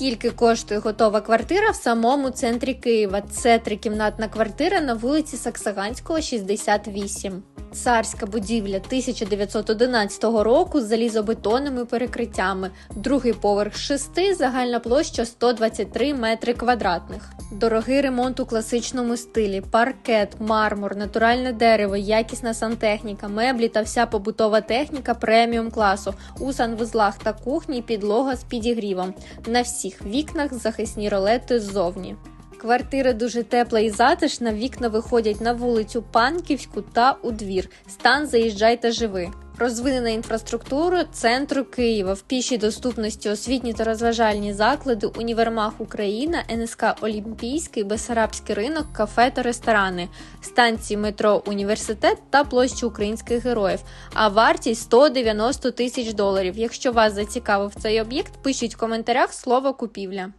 Скільки коштує готова квартира в самому центрі Києва? Це трикімнатна квартира на вулиці Саксаганського, 68. Царська будівля 1911 року з залізобетонними перекриттями. Другий поверх 6, загальна площа 123 метри квадратних. Дорогий ремонт у класичному стилі, паркет, мармур, натуральне дерево, якісна сантехніка, меблі та вся побутова техніка преміум класу у санвузлах та кухні підлога з підігрівом. На всіх вікнах захисні ролети ззовні. Квартира дуже тепла і затишна. Вікна виходять на вулицю Панківську та у двір. Стан заїжджай та живи. Розвинена інфраструктура центру Києва в пішій доступності освітні та розважальні заклади, універмаг Україна, НСК Олімпійський, Бесарабський ринок, кафе та ресторани, станції метро Університет та площі українських героїв. А вартість 190 тисяч доларів. Якщо вас зацікавив цей об'єкт, пишіть в коментарях слово купівля.